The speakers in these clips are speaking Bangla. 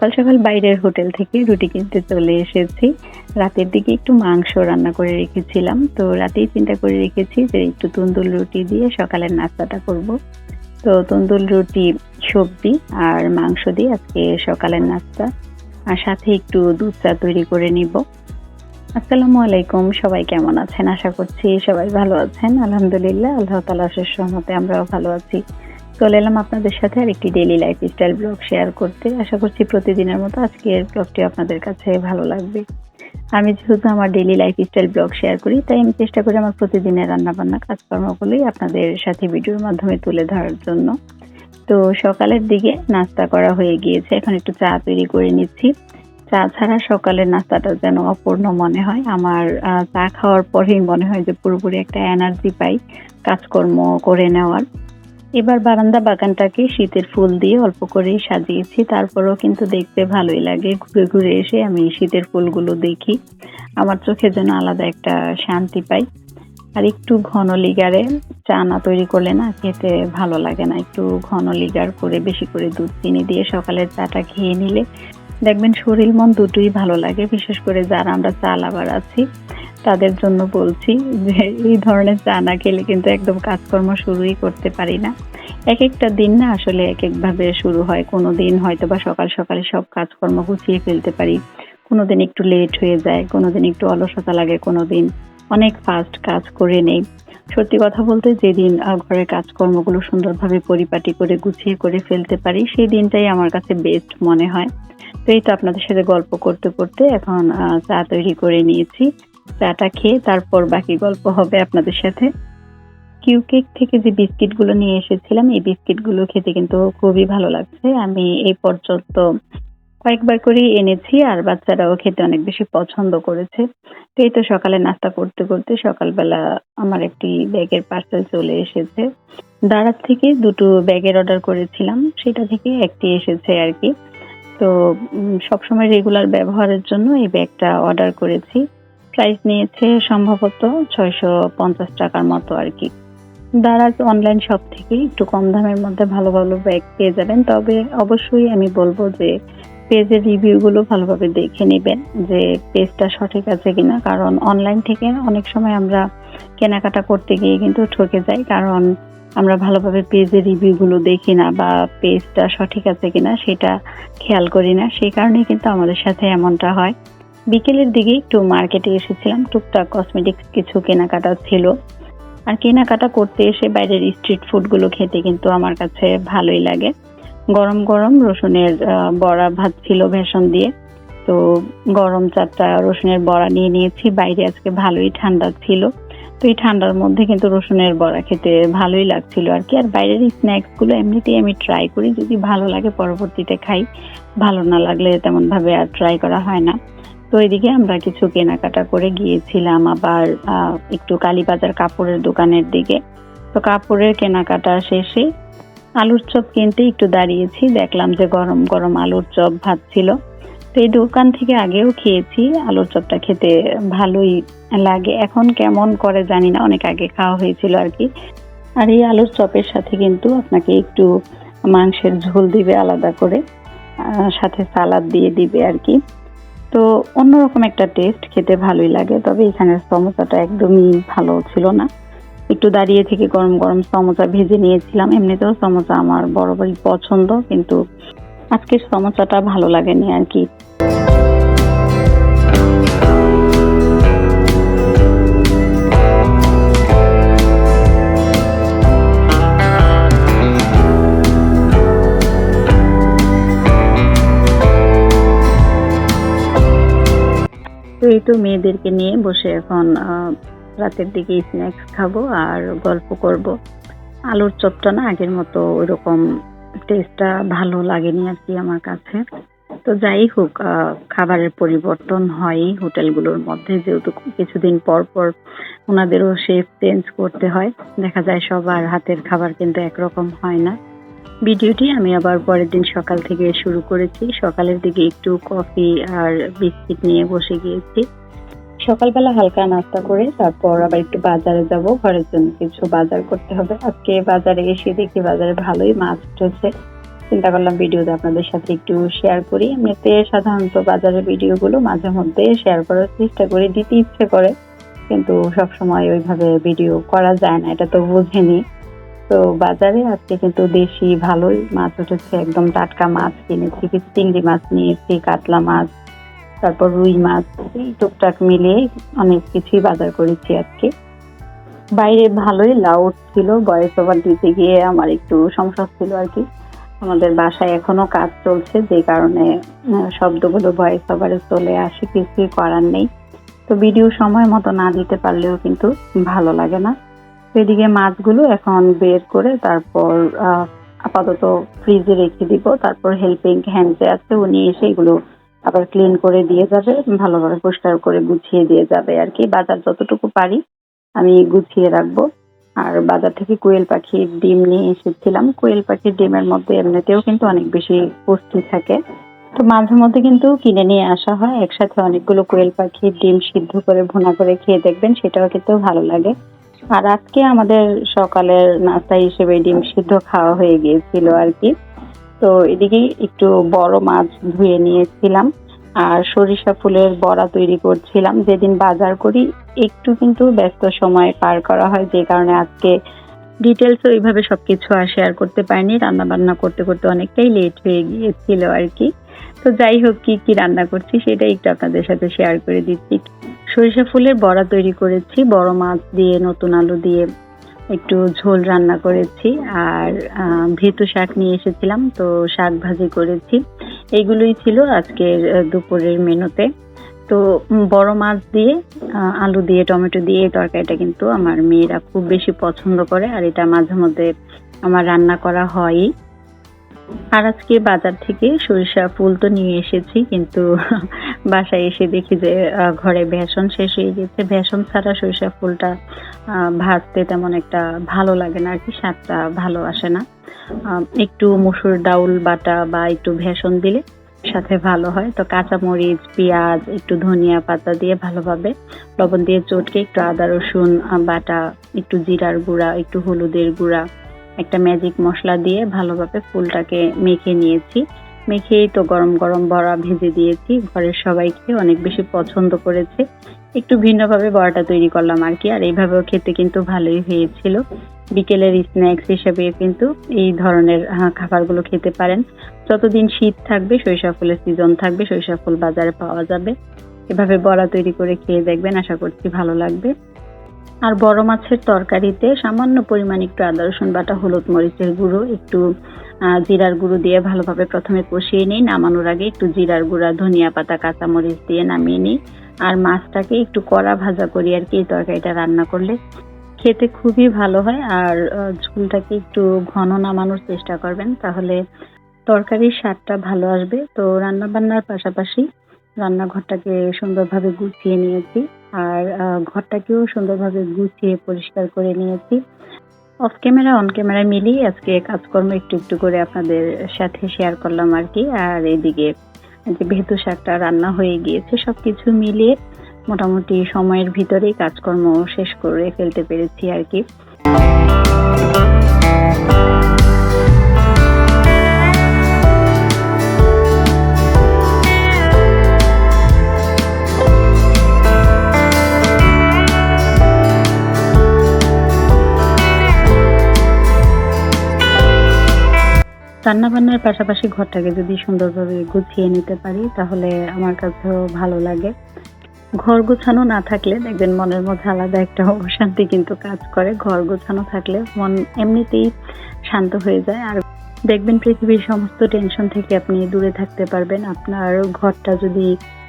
সকাল সকাল বাইরের হোটেল থেকে রুটি কিনতে চলে এসেছি। রাতের দিকে একটু মাংস রান্না করে রেখেছিলাম। তো রাতেই চিন্তা করে রেখেছি যে একটু তন্দুল রুটি দিয়ে সকালের নাস্তাটা করব। তো তন্দুল রুটি, সবজি আর মাংস দিয়ে আজকে সকালের নাস্তা। আর সাথে একটু দুধ চা তৈরি করে নিব। আসসালামু আলাইকুম, সবাই কেমন আছেন? আশা করছি সবাই ভালো আছেন। আলহামদুলিল্লাহ, আল্লাহ তালা সহমতে আমরাও ভালো আছি। চলে এলাম আপনাদের সাথে আর একটি daily lifestyle blog share করতে। আশা করছি প্রতিদিনের মতো আজকের ব্লগটি আপনাদের কাছে ভালো লাগবে। আমি যেহেতু আমার daily lifestyle blog share করি, তাই আমি চেষ্টা করি আমার প্রতিদিনের রান্নাবান্না কাজকর্মগুলোই আপনাদের সাথে ভিডিওর মাধ্যমে তুলে ধরার জন্য। তো সকালের দিকে নাস্তা করা হয়ে গিয়েছে। এখন একটু চা তৈরি করে নিচ্ছি। চা ছাড়া সকালের নাস্তাটা যেন অপূর্ণ মনে হয়। আমার চা খাওয়ার পরেই মনে হয় যে পুরোপুরি একটা এনার্জি পাই কাজকর্ম করে নেওয়ার। এবার বারান্দা বাগানটাকে শীতের ফুল দিয়ে অল্প করেই সাজিয়েছি, তারপরেও কিন্তু দেখতে ভালোই লাগে। ঘুরে ঘুরে এসে আমি শীতের ফুলগুলো দেখি। আমার চোখে যেন আলাদা একটা শান্তি পাই। আর একটু ঘন লিগারে চা না তৈরি করলে না খেতে ভালো লাগে না। একটু ঘন লিগার করে বেশি করে দুধ, চিনি দিয়ে সকালের চাটা খেয়ে নিলে দেখবেন শরীর মন দুটোই ভালো লাগে। বিশেষ করে যারা আমরা চা লাভার আছি তাদের জন্য বলছি যে এই ধরনের চা না খেলে কিন্তু একদম কাজকর্ম শুরুই করতে পারি না। এক একটা দিন না আসলে এক একভাবে শুরু হয়। কোনো দিন হয়তো বা সকাল সকালে সব কাজকর্ম গুছিয়ে ফেলতে পারি। কোনো দিন একটু লেট হয়ে যায় কোনো দিন একটু অলসতা লাগে কোনো দিন অনেক ফাস্ট কাজ করে নেই। সত্যি কথা বলতে যেদিন ঘরের কাজকর্মগুলো সুন্দরভাবে পরিপাটি করে, গুছিয়ে করে ফেলতে পারি, সেই দিনটাই আমার কাছে বেস্ট মনে হয়। তো এই তো আপনাদের সাথে গল্প করতে করতে এখন চা তৈরি করে নিয়েছি। চাটা খেয়ে তারপর বাকি গল্প হবে আপনাদের সাথে। কিউ কেক থেকে যে বিস্কিটগুলো নিয়ে এসেছিলাম, এই বিস্কিটগুলো খেতে কিন্তু খুবই ভালো লাগছে। আমি এই পর্যন্ত কয়েকবার করে এনেছি আর বাচ্চারাও খেতে অনেক বেশি পছন্দ করেছে। তো এই তো সকালে নাস্তা করতে করতে সকালবেলা আমার একটি ব্যাগের পার্সেল চলে এসেছে। দাঁড়ার থেকে দুটো ব্যাগের অর্ডার করেছিলাম, সেটা থেকে একটি এসেছে আর কি। তো সবসময় রেগুলার ব্যবহারের জন্য এই ব্যাগটা অর্ডার করেছি। প্রাইস নিয়েছে সম্ভবত ছয়শো পঞ্চাশ টাকার মতো আর কি। দারাজ অনলাইন শপ থেকে একটু কম দামের মধ্যে ভালো ভালো ব্যাগ পেয়ে যাবেন, তবে অবশ্যই আমি বলব যে পেজের রিভিউগুলো ভালোভাবে দেখে নেবেন যে পেজটা সঠিক আছে কিনা। কারণ অনলাইন থেকে অনেক সময় আমরা কেনাকাটা করতে গিয়ে কিন্তু ঠকে যাই, কারণ আমরা ভালোভাবে পেজের রিভিউগুলো দেখি না বা পেজটা সঠিক আছে কিনা সেটা খেয়াল করি না। সেই কারণে কিন্তু আমাদের সাথে এমনটা হয়। বিকেলের দিকে একটু মার্কেটে এসেছিলাম। টুকটাক কসমেটিক্স কিছু কেনাকাটা ছিল। আর কেনাকাটা করতে এসে বাইরের স্ট্রিট ফুডগুলো খেতে কিন্তু আমার কাছে ভালোই লাগে। গরম গরম রসুনের বড়া ভাত ছিল ভেষণ দিয়ে। তো গরম চারটা রসুনের বড়া নিয়ে নিয়েছি। বাইরে আজকে ভালোই ঠান্ডা ছিল। তো এই ঠান্ডার মধ্যে কিন্তু রসুনের বড়া খেতে ভালোই লাগছিল আর কি। আর বাইরের স্ন্যাক্সগুলো এমনিতেই আমি ট্রাই করি। যদি ভালো লাগে পরবর্তীতে খাই। ভালো না লাগলে তেমনভাবে আর ট্রাই করা হয় না। তো এদিকে আমরা কিছু কেনাকাটা করে গিয়েছিলাম আবার একটু কালীবাজার কাপড়ের দোকানের দিকে। তো কাপড়ের কেনাকাটা শেষে আলুর চপ কিনতে একটু দাঁড়িয়েছি, দেখলাম যে গরম গরম আলুর চপ ভাত ছিল। তো এই দোকান থেকে আগেও খেয়েছি, আলুর চপটা খেতে ভালোই লাগে। এখন কেমন করে জানি না, অনেক আগে খাওয়া হয়েছিল আর কি। আর এই আলুর চপের সাথে কিন্তু আপনাকে একটু মাংসের ঝোল দিবে আলাদা করে সাথে সালাদ দিয়ে দিবে আর কি। তো অন্যরকম একটা টেস্ট খেতে ভালোই লাগে, তবে এখানের সমোসাটা একদমই ভালো ছিল না। একটু দাঁড়িয়ে থেকে গরম গরম সমোসা ভেজে নিয়েছিলাম, এমনিতেও সমোসা আমার বরাবরই পছন্দ, কিন্তু আজকের সমোসাটা ভালো লাগেনি আর কি। তো এই তো মেয়েদেরকে নিয়ে বসে এখন রাতের দিকে স্ন্যাক্স খাব আর গল্প করব। আলুর চপটা না আগের মতো ওইরকম টেস্টটা ভালো লাগেনি আর কি আমার কাছে। তো যাই হোক খাবারের পরিবর্তন হয় হোটেলগুলোর মধ্যে, যেহেতু কিছুদিন পর পর ওনাদেরও শেফ চেঞ্জ করতে হয়। দেখা যায় সবার হাতের খাবার কিন্তু একরকম হয় না। ভিডিওটি আমি আবার পরের দিন সকাল থেকে শুরু করেছি। সকালের দিকে একটু কফি আর বিস্কিট নিয়ে বসে গিয়েছি। সকালবেলা হালকা নাস্তা করে তারপর আবার একটু বাজারে যাব। ঘরের জন্য কিছু বাজার করতে হবে। আজকে বাজারে এসে দেখি বাজারে ভালোই মাছ উঠেছে। চিন্তা করলাম ভিডিওতে আপনাদের সাথে একটু শেয়ার করি। এমনিতে সাধারণত বাজারের ভিডিওগুলো মাঝে মধ্যে শেয়ার করার চেষ্টা করি, দিতে ইচ্ছে করে। কিন্তু সবসময় ওইভাবে ভিডিও করা যায় না, এটা তো বুঝেনি। তো বাজারে আজকে কিন্তু দেশি ভালোই মাছ উঠেছে। একদম টাটকা মাছ কিনেছি চিংড়ি মাছ নিয়েছি, কাতলা মাছ, তারপর রুই মাছ, এই টুকটাক মিলিয়ে অনেক কিছুই বাজার করেছি আজকে। বাইরে ভালোই লাউ ছিল, বয়স ওভার দিতে গিয়ে আমার একটু সমস্যা ছিল আর কি। আমাদের বাসায় এখনও কাজ চলছে, যে কারণে শব্দগুলো ভয়েস ওভারে চলে আসে, কিছুই করার নেই। তো ভিডিও সময় মতো না দিতে পারলেও কিন্তু ভালো লাগে না। এদিকে মাছগুলো এখন বের করে তারপর আপাতত ফ্রিজে রেখে দিব। তারপর হেল্পিং হ্যান্ড যে আছে উনি এসে এগুলো আবার ক্লিন করে দিয়ে যাবে, ভালোভাবে পরিষ্কার করে গুছিয়ে দিয়ে যাবে আর কি। বাজার যতটুকু পারি আমি গুছিয়ে রাখব। আর বাজার থেকে কোয়েল পাখির ডিম নিয়ে এসেছিলাম। কোয়েল পাখির ডিমের মধ্যে এমনিতেও কিন্তু অনেক বেশি পুষ্টি থাকে। তো মাঝে মধ্যে কিন্তু কিনে নিয়ে আসা হয়। একসাথে অনেকগুলো কোয়েল পাখির ডিম সিদ্ধ করে ভুনা করে খেয়ে দেখবেন, সেটাও কিন্তু ভালো লাগে। আর আজকে আমাদের সকালের নাস্তা হিসেবে ডিম সিদ্ধ খাওয়া হয়ে গিয়েছিল আর কি। তো এদিকে একটু বড় মাছ ধুয়ে নিয়েছিলাম আর সরিষা ফুলের বড়া তৈরি করছিলাম। যেদিন বাজার করি, একটু কিন্তু ব্যস্ত সময় পার করা হয়, যে কারণে আজকে ডিটেলস ওইভাবে সবকিছু আর শেয়ার করতে পারিনি। রান্না বান্না করতে করতে অনেকটাই লেট হয়ে গিয়েছিল আর কি। তো যাই হোক, কি কি রান্না করছি সেটাই একটু আপনাদের সাথে শেয়ার করে দিচ্ছি। সরিষা ফুলের বড়া তৈরি করেছি, বড় মাছ দিয়ে, নতুন আলু দিয়ে একটু ঝোল রান্না করেছি আর ভেতু শাক নিয়ে এসেছিলাম, তো শাক ভাজি করেছি। এইগুলোই ছিল আজকের দুপুরের মেনুতে। তো বড় মাছ দিয়ে আলু দিয়ে, টমেটো দিয়ে এই তরকারিটা কিন্তু আমার মেয়েরা খুব বেশি পছন্দ করে আর এটা মাঝে মধ্যে আমার রান্না করা হয়ই। আর আজকে বাজার থেকে সরিষা ফুল তো নিয়ে এসেছি, কিন্তু বাসায় এসে দেখি যে ঘরে বেসন শেষ হয়ে গেছে। বেসন ছাড়া সরিষা ফুলটা ভাজতে তেমন একটা ভালো লাগে না আর কি, স্বাদটা ভালো আসে না। একটু মসুর ডাউল, বাটা বা একটু ভেষণ দিলে সাথে ভালো হয়। তো কাঁচামরিচ, পেঁয়াজ, একটু ধনিয়া পাতা দিয়ে ভালোভাবে লবণ দিয়ে চটকে একটু আদা, রসুন বাটা, একটু জিরার গুঁড়া, একটু হলুদের গুঁড়া একটা ম্যাজিক মশলা দিয়ে ভালোভাবে ফুলটাকে মেখে নিয়েছি। মেখেই তো গরম গরম বড়া ভেজে দিয়েছি। ঘরের সবাইকে অনেক বেশি পছন্দ করেছে। একটু ভিন্নভাবে বড়াটা তৈরি করলাম আর কি, আর এইভাবেও খেতে কিন্তু ভালোই হয়েছিল। বিকেলের স্ন্যাক্স হিসেবে কিন্তু এই ধরনের খাবারগুলো খেতে পারেন। যতদিন শীত থাকবে সরিষা ফুলের সিজন থাকবে সরিষা ফুল বাজারে পাওয়া যাবে। এভাবে বড়া তৈরি করে খেয়ে দেখবেন, আশা করছি ভালো লাগবে। আর বড় মাছের তরকারিতে সামান্য পরিমাণ একটু আদা, রসুন বাটা, হলুদ মরিচের গুঁড়ো, একটু জিরার গুঁড়ো দিয়ে ভালোভাবে প্রথমে কষিয়ে নিই। নামানোর আগে একটু জিরার গুঁড়া, ধনিয়া পাতা, কাঁচামরিচ দিয়ে নামিয়ে নিই। আর মাছটাকে একটু কড়া ভাজা করি আর কি, এই তরকারিটা রান্না করলে। খেতে খুবই ভালো হয় আর ঝোলটাকে একটু ঘন নামানোর চেষ্টা করবেন, তাহলে তরকারির স্বাদটা ভালো আসবে। তো রান্না বান্নার পাশাপাশি রান্নাঘরটাকে সুন্দরভাবে গুছিয়ে নিয়েছি। আর ঘরটাকেও সুন্দরভাবে গুছিয়ে পরিষ্কার করে নিয়েছি। অফ ক্যামেরা অন ক্যামেরা মিলিয়ে আজকে কাজকর্ম একটু একটু করে আপনাদের সাথে শেয়ার করলাম আর কি। আর এদিকে যে ভেতু শাকটা রান্না হয়ে গিয়েছে, সবকিছু মিলিয়ে মোটামুটি সময়ের ভিতরেই কাজকর্ম শেষ করে ফেলতে পেরেছি আর কি। রান্না বান্নার পাশাপাশি ঘরটাকে যদি সুন্দরভাবে গুছিয়ে নিতে পারি, তাহলে আমার কাছেও ভালো লাগে। ঘর গোছানো না থাকলে, দেখবেন মনের মধ্যে আলাদা একটা অশান্তি কিন্তু কাজ করে। ঘর গোছানো থাকলে মন এমনিতেই শান্ত হয়ে যায়। আর দেখবেন পৃথিবীর সমস্ত টেনশন থেকে আপনি দূরে থাকতে পারবেন। আপনার ঘরটা যদি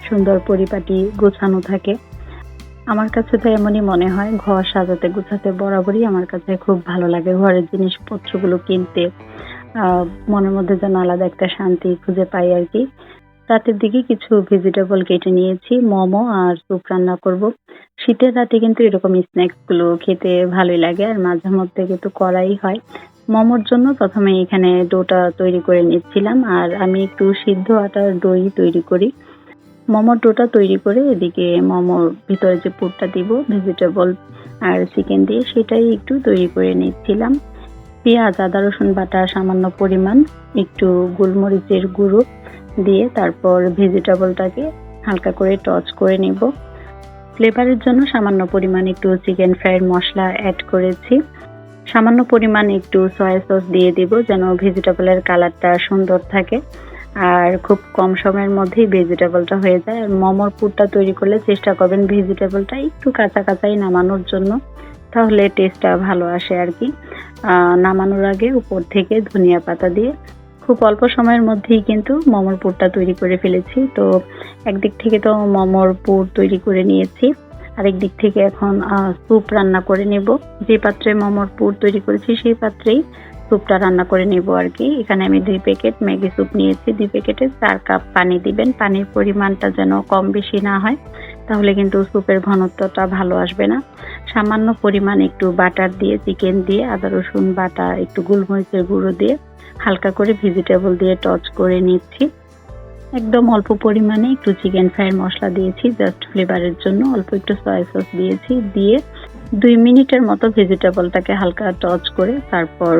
সুন্দর পরিপাটি গোছানো থাকে। আমার কাছে তো এমনই মনে হয়, ঘর সাজাতে গোছাতে বরাবরই আমার কাছে খুব ভালো লাগে। ঘরের জিনিসপত্রগুলো কিনতে মনের মধ্যে যেন আলাদা একটা শান্তি খুঁজে পাই আর কি। রাতের দিকে কিছু ভেজিটেবল কেটে নিয়েছি, মোমো আর স্যুপ রান্না করব। শীতের রাতে কিন্তু এরকম স্ন্যাক্সগুলো খেতে ভালোই লাগে আর মাঝে মধ্যে কিন্তু করাই হয়। মোমোর জন্য প্রথমে এখানে ডোটা তৈরি করে নিচ্ছিলাম আর আমি একটু সিদ্ধ আটার দই তৈরি করি। মোমোর ডোটা তৈরি করে এদিকে মোমোর ভিতরে যে পুরটা দিব ভেজিটেবল আর চিকেন দিয়ে, সেটাই একটু তৈরি করে নিচ্ছিলাম। পেঁয়াজ, আদা, রসুন বাটা, সামান্য পরিমাণ, একটু গোলমরিচের গুঁড়ো দিয়ে তারপর ভেজিটেবলটাকে হালকা করে টচ করে নিব। ফ্লেভারের জন্য সামান্য পরিমাণ একটু চিকেন ফ্রাইয়ের মশলা অ্যাড করেছি। সামান্য পরিমাণ একটু সয়া সস দিয়ে দিব যেন ভেজিটেবলের কালারটা সুন্দর থাকে। আর খুব কম সময়ের মধ্যেই ভেজিটেবলটা হয়ে যায়। আর মোমোর পুরটা তৈরি করলে চেষ্টা করবেন ভেজিটেবলটা একটু কাঁচা কাঁচাই নামানোর জন্য। তাহলে টেস্টটা ভালো আসে আর কি নামানোর আগে উপর থেকে ধনিয়া পাতা দিয়ে খুব অল্প সময়ের মধ্যেই কিন্তু মোমোর পুরটা তৈরি করে ফেলেছি। তো একদিক থেকে তো মোমোর পুর তৈরি করে নিয়েছি, আরেক দিক থেকে এখন স্যুপ রান্না করে নেব। যে পাত্রে মোমোর পুর তৈরি করেছি সেই পাত্রেই স্যুপটা রান্না করে নেব আর কি এখানে আমি দুই প্যাকেট ম্যাগি স্যুপ নিয়েছি। দুই প্যাকেটে চার কাপ পানি দিবেন। পানির পরিমাণটা যেন কম বেশি না হয়। তাহলে কিন্তু স্যুপের ঘনত্বটা ভালো আসবে না। সামান্য পরিমাণ একটু বাটার দিয়ে, চিকেন দিয়ে, আদা, রসুন বাটা, একটু গোলমরিচের গুঁড়ো দিয়ে হালকা করে ভেজিটেবল দিয়ে টচ করে নিচ্ছি। একদম অল্প পরিমাণে একটু চিকেন ফ্রাইয়ের মশলা দিয়েছি, জাস্ট ফ্লেভারের জন্য অল্প একটু সয়া সস দিয়েছি। দিয়ে দুই মিনিটের মতো ভেজিটেবলটাকে হালকা টচ করে তারপর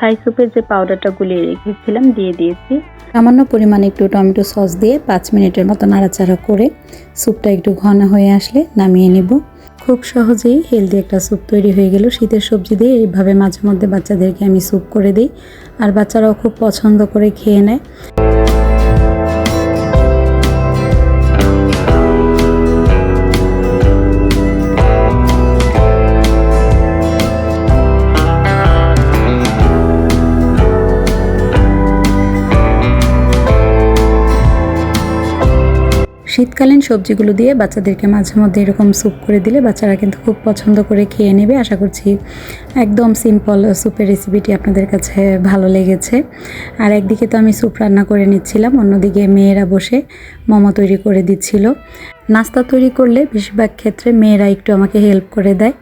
থাই স্যুপের যে পাউডারটা গুলিয়ে রেখেছিলাম, দিয়ে দিয়েছি। সামান্য পরিমাণে একটু টমেটো সস দিয়ে পাঁচ মিনিটের মতো নাড়াচাড়া করে স্যুপটা একটু ঘন হয়ে আসলে নামিয়ে নেব। খুব সহজেই হেলদি একটা স্যুপ তৈরি হয়ে গেল। শীতের সবজি দিয়ে এইভাবে মাঝে মধ্যে বাচ্চাদেরকে আমি স্যুপ করে দিই, আর বাচ্চারাও খুব পছন্দ করে খেয়ে নেয়। শীতকালীন সবজিগুলো দিয়ে বাচ্চাদেরকে মাঝে মধ্যে এরকম স্যুপ করে দিলে বাচ্চারা কিন্তু খুব পছন্দ করে খেয়ে নেবে। আশা করছি একদম সিম্পল স্যুপের রেসিপিটি আপনাদের কাছে ভালো লেগেছে। আর একদিকে তো আমি স্যুপ রান্না করে নিচ্ছিলাম, অন্যদিকে মেয়েরা বসে মোমো তৈরি করে দিচ্ছিল। নাস্তা তৈরি করলে বেশিরভাগ ক্ষেত্রে মেয়েরা একটু আমাকে হেল্প করে দেয়।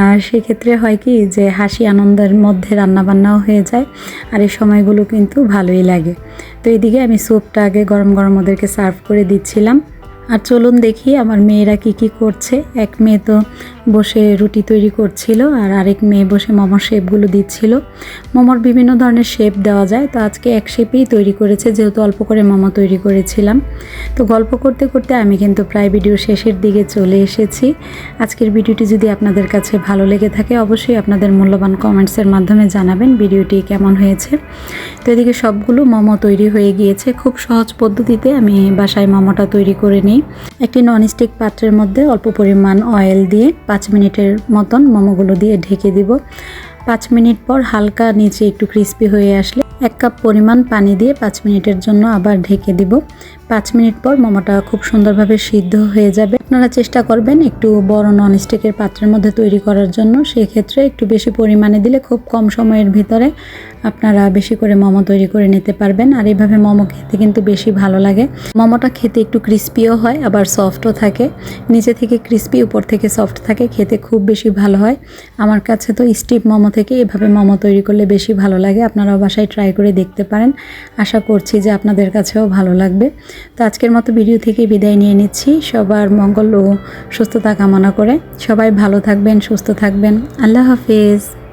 আর সেক্ষেত্রে হয় কি যে হাসি আনন্দের মধ্যে রান্নাবান্নাও হয়ে যায় আর এই সময়গুলো কিন্তু ভালোই লাগে। তো এদিকে আমি স্যুপটা আগে গরম গরম ওদেরকে সার্ভ করে দিচ্ছিলাম। আর চলুন দেখি আমার মেয়েরা কি কি করছে। এক মেয়ে তো বসে রুটি তৈরি করছিল আর আরেক মেয়ে বসে মোমোর শেপগুলো দিচ্ছিল। মোমোর বিভিন্ন ধরনের শেপ দেওয়া যায়, তো আজকে এক শেপেই তৈরি করেছে, যেহেতু অল্প করে মোমো তৈরি করেছিলাম। তো গল্প করতে করতে আমি কিন্তু প্রায় ভিডিও শেষের দিকে চলে এসেছি। আজকের ভিডিওটি যদি আপনাদের কাছে ভালো লেগে থাকে, অবশ্যই আপনাদের মূল্যবান কমেন্টসের মাধ্যমে জানাবেন ভিডিওটি কেমন হয়েছে। তো এদিকে সবগুলো মোমো তৈরি হয়ে গিয়েছে। খুব সহজ পদ্ধতিতে আমি বাসায় মোমোটা তৈরি করে নিই একটি ননস্টিক পাত্রের মধ্যে অল্প পরিমাণ অয়েল দিয়ে পাঁচ মিনিটের মতন মোমোগুলো দিয়ে ঢেকে দিব। পাঁচ মিনিট পর হালকা নিচে একটু ক্রিস্পি হয়ে আসলে এক কাপ পরিমাণ পানি দিয়ে পাঁচ মিনিটের জন্য আবার ঢেকে দিব। পাঁচ মিনিট পর মোমোটা খুব সুন্দরভাবে সিদ্ধ হয়ে যাবে। আপনারা চেষ্টা করবেন একটু বড় ননস্টিকের পাত্রের মধ্যে তৈরি করার জন্য। সেক্ষেত্রে একটু বেশি পরিমাণে দিলে খুব কম সময়ের ভিতরে আপনারা বেশি করে মোমো তৈরি করে নিতে পারবেন। আর এইভাবে মোমো খেতে কিন্তু বেশি ভালো লাগে। মোমোটা খেতে একটু ক্রিস্পিও হয়, আবার সফটও থাকে। নিচে থেকে ক্রিস্পি উপর থেকে সফট থাকে, খেতে খুব বেশি ভালো হয়। আমার কাছে তো স্টিপ মোমো থেকে এভাবে মোমো তৈরি করলে বেশি ভালো লাগে। আপনারাও বাসায় ট্রাই করে দেখতে পারেন। আশা করছি যে আপনাদের কাছেও ভালো লাগবে। তো আজকের মতো ভিডিও থেকে বিদায় নিয়ে নিচ্ছি। সবার মঙ্গল ও সুস্থতা কামনা করে। সবাই ভালো থাকবেন, সুস্থ থাকবেন। আল্লাহ হাফিজ।